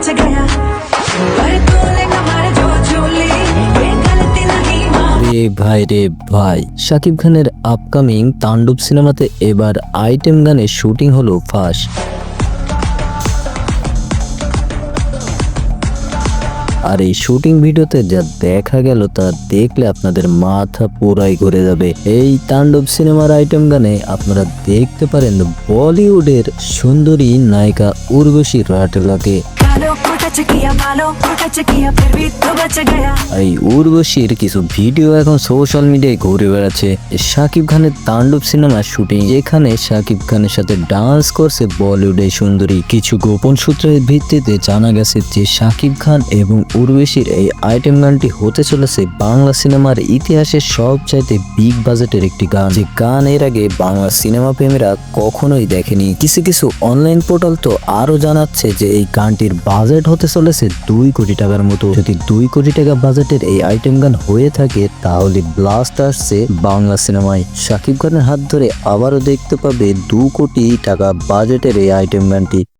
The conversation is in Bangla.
बच गया पर तूने हमारे जो झोली ये गलती नहीं माफ রে ভাই রে ভাই শাকিব খানের আপকামিং তাণ্ডব সিনেমাতে এবার আইটেম গানের শুটিং হলো ফাঁস আর এই শুটিং ভিডিওতে যা দেখা গেল তা দেখলে আপনাদের মাথা পুরাই ঘুরে যাবে। এই তাণ্ডব সিনেমার আইটেম গানে আপনারা দেখতে পারেন বলিউডের সুন্দরী নায়িকা উর্বশী রাটেলাকে। টাচ এই উর্বশীর কিছু ভিডিও এখন সোশ্যাল মিডিয়ায় ঘুরে বেড়াচ্ছে। শাকিব খানের তাণ্ডব সিনেমার শুটিং এখানে শাকিব খানের সাথে ডান্স করছে বলিউডের সুন্দরী। কিছু গোপন সূত্রের ভিত্তিতে জানা গেছে যে শাকিব খান এবং উর্বশীর এই আইটেম গানটি হতে চলেছে বাংলা সিনেমার ইতিহাসের সবচাইতে বিগ বাজেটের একটি গান। যে গান এর আগে বাংলা সিনেমা প্রেমীরা কখনোই দেখেনি। কিছু কিছু অনলাইন পোর্টাল তো আরও জানাচ্ছে যে এই গানটির বাজেট হতে চলেছে দুই কোটি টাকার মতো। যদি দুই কোটি টাকা বাজেটের এই আইটেম গান হয়ে থাকে, তাহলে ব্লাস্ট আসছে বাংলা সিনেমায়। শাকিব খানের হাত ধরে আবারও দেখতে পাবে দু কোটি টাকা বাজেটের এই আইটেম গানটি।